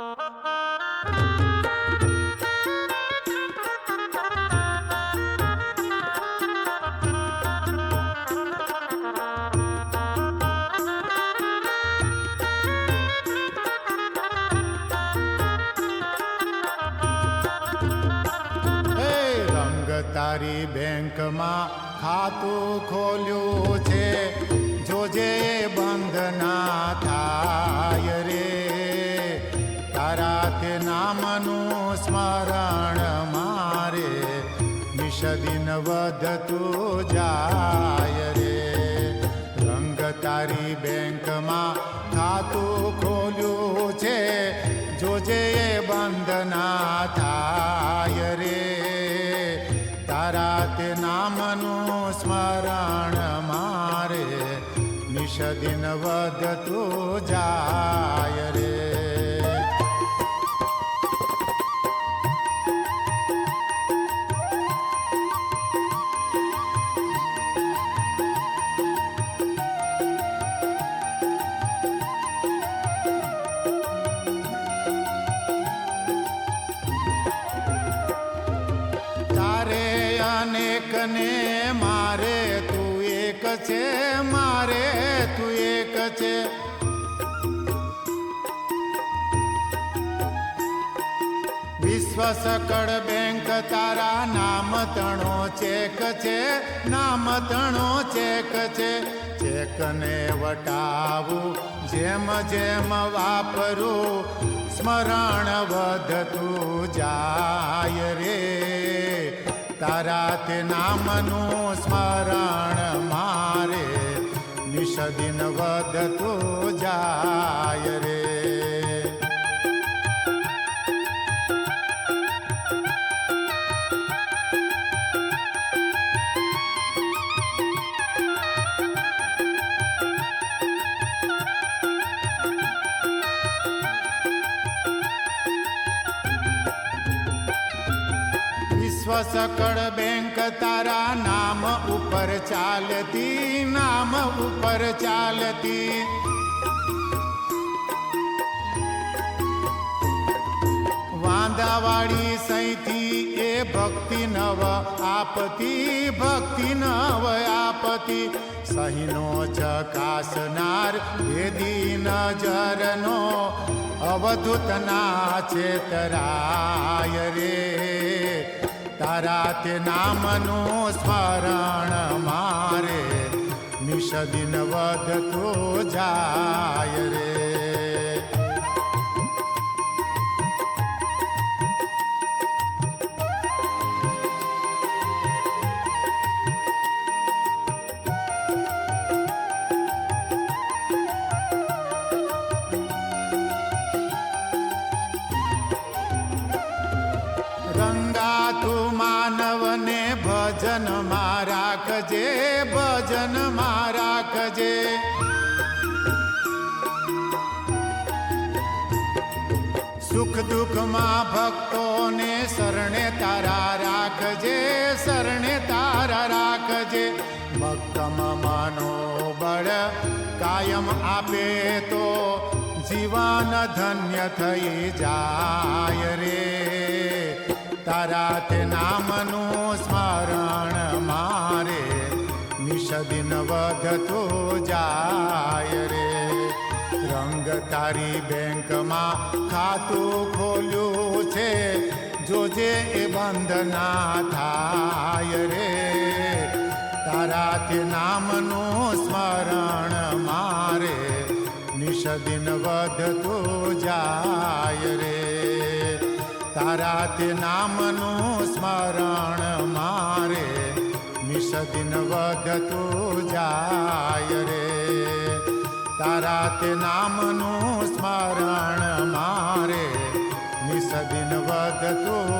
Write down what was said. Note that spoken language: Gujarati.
હે રંગ તારી બેંકમાં ખાતું ખોલ્યું છે જોજે બંધ ના થાય નિષદિન વધતું જાય રે રંગ તારી બેંકમાં ખાતું ખોલ્યું છે જોજે બંધ ના થાય રે તારા તે નામનું સ્મરણ મારે નિષદિન વધતું જાય રે ને મારે તું એક છે, મારે તું એક છે. વિશ્વ સકળ બેંક તારા નામ તણો ચેક છે, નામ તણો ચેક છે. ચેક ને વટાવું, જેમ જેમ વાપરું, સ્મરણ વધતું જાય રે. તારા તે નામનું સ્મરણ મારે નિષદિન વધતું જાય રે. વિશ્વ સકળ બેંક તારા નામ ઉપર ચાલતી, નામ ઉપર ચાલતી. વાંદાવાળી સૈથી એ ભક્તિ નવ આપતી, ભક્તિ નવ આપતી. સહીનો ચકાસનાર વેદી નજરનો અવધૂતના ચેતરાય રે. તારા તે નામનું સ્મરણ મારે. નિષદિન વધતો જાય રે. ભજનમાં રાખજે, ભજનમાં રાખજે. સુખ દુઃખમાં ભક્તોને શરણે તારા રાખજે, શરણે તારા રાખજે. ભક્તમાં માનો બળ કાયમ આપે તો જીવન ધન્ય થઈ જાય રે. તારા તે નામનું સ્મરણ મારે નિષદિન વધતું જાય રે. રંગ તારી બેંકમાં ખાતું ખોલ્યું છે. જોજે એ બંધ ના થાય રે. તારા તે નામનું સ્મરણ મારે. નિષદિન વધતું જાય રે. તારા તે નામનું સ્મરણ મારે નિષદિન વધતું જાય રે તારા તે નામનું સ્મરણ મારે નિસદિન વધતું